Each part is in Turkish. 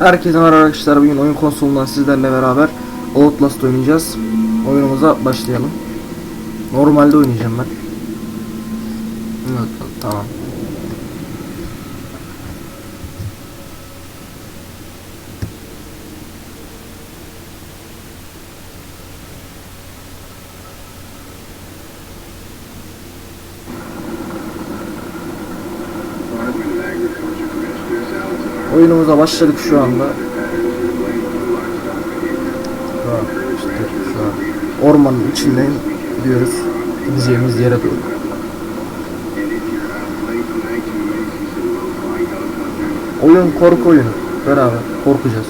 Herkese merhaba arkadaşlar. Bugün oyun konsolundan sizlerle beraber Outlast oynayacağız. Oyunumuza başlayalım. Normalde oynayacağım ben. Evet, tamam. Oyunumuza başladık şu anda. An işte şu an ormanın içinden gidiyoruz. Gideceğimiz yere doğru. Oyun korku oyunu. Beraber korkacağız.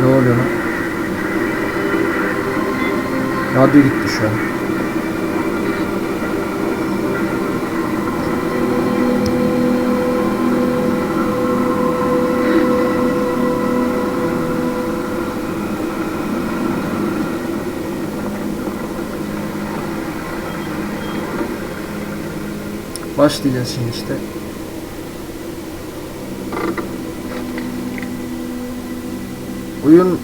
Ne oluyor lan? Radyo gitti şu an. Başlayacağız şimdi işte. Oyun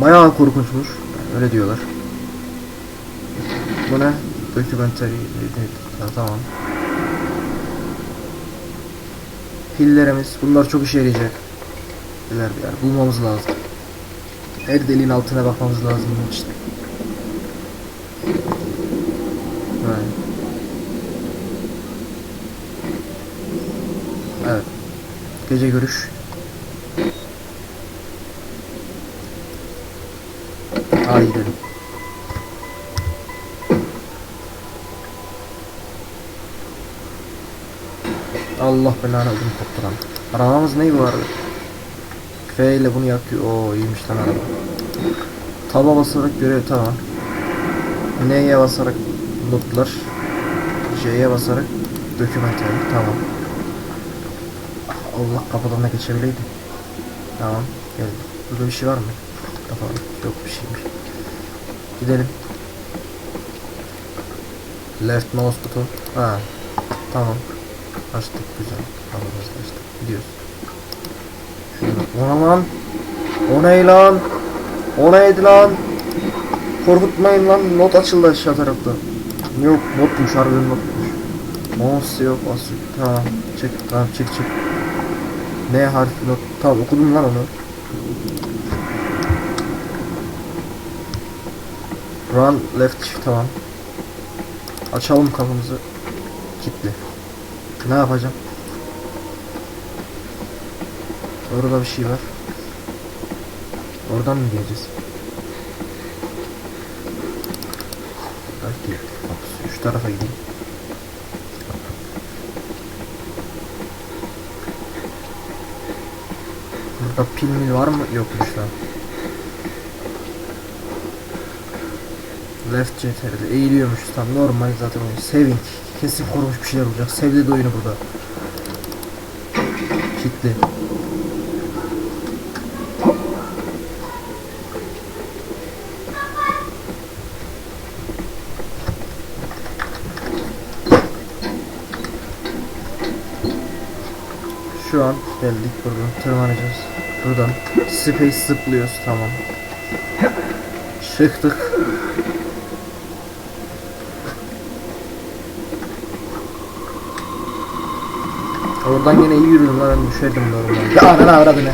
bayağı korkunçmuş. Öyle diyorlar. Bu ne? Documentary. Ha, tamam. Pillerimiz. Bunlar çok işe yarayacak. Piller bir yer. Bulmamız lazım. Her deliğin altına bakmamız lazım bunun için. Evet. Evet. Gece görüş. Hadi Allah belanı ödüm koptu lan. Arabamız ne bu arada? İle bunu yakıyor. Oo iyiymiş lan araba. Taba basarak görev tamam. N'ye basarak lootlar. J'ye basarak dokümentary tamam. Allah kapıdan da geçebileydim. Tamam geldim. Burada bir şey var mı? Kapalı. Yok bir şeymiş. Gidelim. Left mouse buton. Ha. Tamam. Açtık güzel. Tamam açtık. Gidiyoruz. Ona lan. O ne lan? O neydi lan? Korkutmayın lan. Not açıldı aşağı tarafta. Yok notmuş harbiden notmuş. Mouse yok. Asıl. Tamam. Çek. Tamam çek çek. Ne harfi not. Tamam okudum lan onu. Run left tamam. Açalım kapımızı. Kilitli. Ne yapacağım? Orada bir şey var. Oradan mı gireceğiz? Belki. Şu tarafa gideyim. Burada pil mil var mı? Yokmuş lan. Left CTR'de eğiliyormuş tam normal zaten oyun. Saving. Kesin korkunç bir şeyler olacak. Sevdi de oyunu burada. Kitli. Şu an geldik buradan tırmanacağız. Buradan space zıplıyoruz tamam. Çıktık. Oradan yine iyi yürüdüm lan ben düşerdim normalde. Ya anana avradını.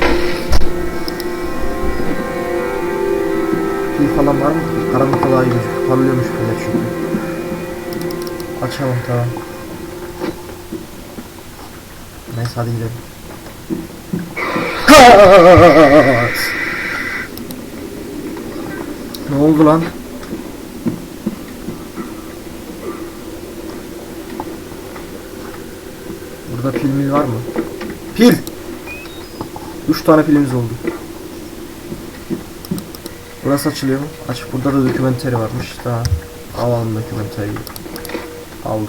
Pil falan var mı? Karanlık kolay gözüküyor. Parlıyormuş piller çünkü. Açalım tamam. Neyse hadi gidelim. ne oldu lan? Burada pilimiz var mı? Pil! 3 tane pilimiz oldu. Burası açılıyor mu? Aç. Burada da dokümenteri varmış. Tamam. Alalım dokümenteri. Aldık.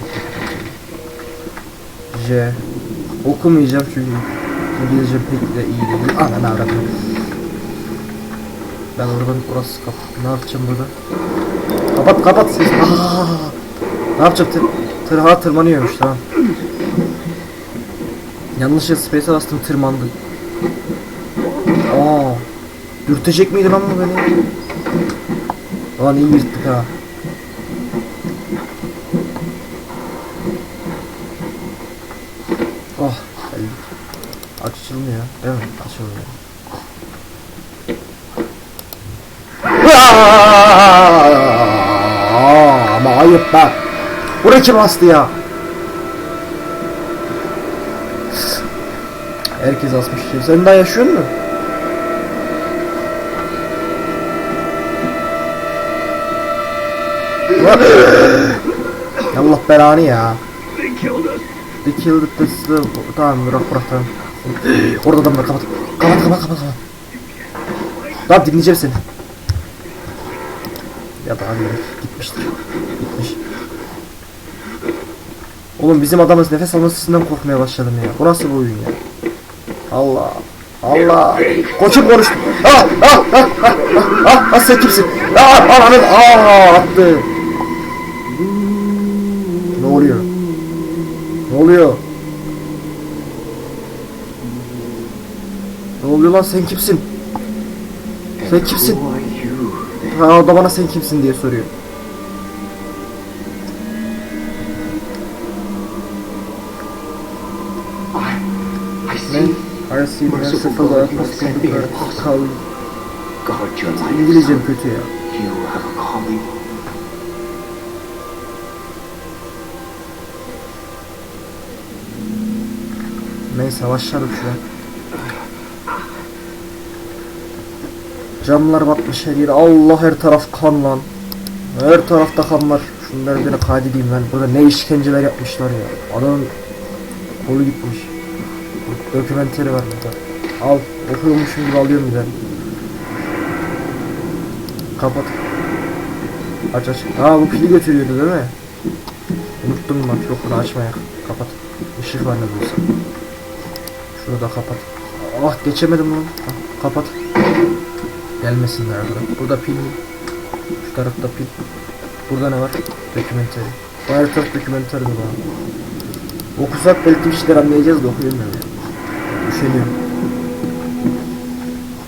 J. Okumayacağım çünkü İngilizce pek de iyi değil. Ananı avradım. Ben oradan orası kap. Ne yapacağım burada? Kapat kapat ses. Aa! Ne yapacağım? Tır, tır ha tırmanıyormuş tamam. Yanlışlıkla space'e bastım tırmandı. Aa! Dürtecek miydi lan bu beni? Ulan iyi yırttık ha. Oh. Açılmıyor, değil mi? Açılmıyor. Aa, ama ayıp be. Buraya kim bastı ya? Herkes asmış. Sen daha yaşıyor musun? Allah belanı ya. They killed. The kill the Tamam bırak bırak tamam. Orada adam var kapat. Kapat kapat kapat kapat. Tamam dinleyeceğim seni. Ya da abi gitmiştir. Gitmiş. Oğlum bizim adamız nefes almasından korkmaya başladım ya. Bu nasıl bir oyun ya? Allah. Allah. Koçum konuştu. Ah ah ah ah ah ah ah sen kimsin? Ah ah ah ah attı. Ne oluyor? Ne oluyor? Ne oluyor lan sen kimsin? Sen kimsin? Ha o da bana sen kimsin diye soruyor. Have sent me an apostle. kal. God, your life. İngilizcem kötü ya. You have a calling. Neyse başladık şuraya. Camlar batmış her yer. Allah her taraf kan lan. Her tarafta kan var. Şunları bir kaydedeyim ben. Burada ne işkenceler yapmışlar ya. Adamın kolu gitmiş. Dokümenteri var burada. Al. Okuyormuşum gibi alıyorum bir de. Kapat. Aç aç. Ha bu pili götürüyordu değil mi? Unuttum bak yok bunu açmayak. Kapat. Işık var ne bulursa. Şunu da kapat. Ah geçemedim lan. Ah, kapat. Gelmesinler burada. Burada pil? Şu tarafta pil. Burada ne var? Dokümenteri. Taraf dokümenteri de bana. Okusak belki bir şeyler anlayacağız da okuyamıyorum. Üşeniyorum.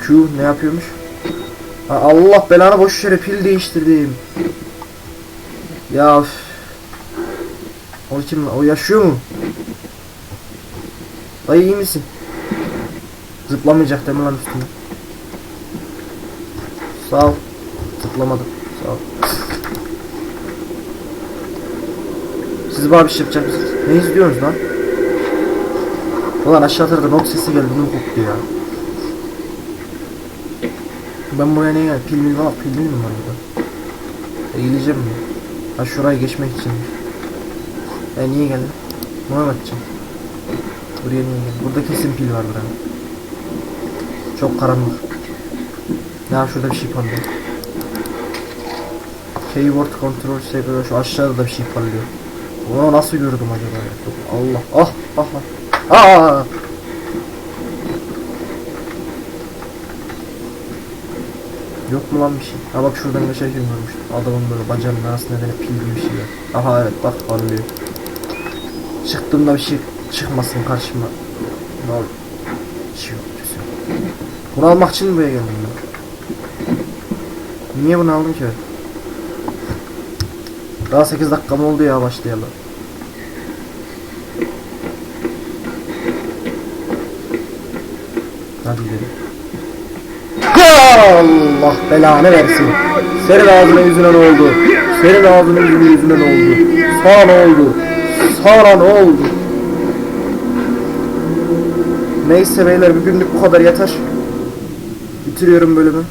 Q ne yapıyormuş? Ha, Allah belanı boş yere pil değiştirdim. Ya üf. O kim? O yaşıyor mu? Dayı iyi misin? Zıplamayacak mi lan üstüne? Sağ ol. Zıplamadım. Sağ ol. Siz bana bir şey yapacak mısınız? Ne izliyorsunuz lan? Ulan aşağı tarafta not sesi geldi. Bunu koptu ya. Ben buraya niye geldim? Pil mi var? Pil mi var burada? Eğileceğim mi? Ha şuraya geçmek için. Ben niye geldim? Buna mı atacağım? Buraya niye geldim? Burada kesin pil var buranın. Çok karanlık. Ya şurada bir şey parlıyor. Keyword control saver şu aşağıda da bir şey parlıyor. Onu nasıl gördüm acaba Allah. Ah ah ah. Yok mu lan bir şey? Ha bak şuradan geçerken görmüştüm. Adamın böyle bacağının arasında böyle pil gibi bir şey var. Aha evet bak parlıyor. Çıktığımda bir şey çıkmasın karşıma. Ne olur. Bir şey yok. Güzel. Bunu almak için mi buraya geldim ben? Niye bunu aldım ki? Daha 8 dakika mı oldu ya başlayalım. Hadi gidelim. Allah belanı versin. Senin ağzına yüzüne ne oldu? Senin ağzına yüzüne yüzüne ne oldu? Sana ne oldu? Sana ne oldu? Neyse beyler bugünlük bu kadar yeter. Bitiriyorum bölümü.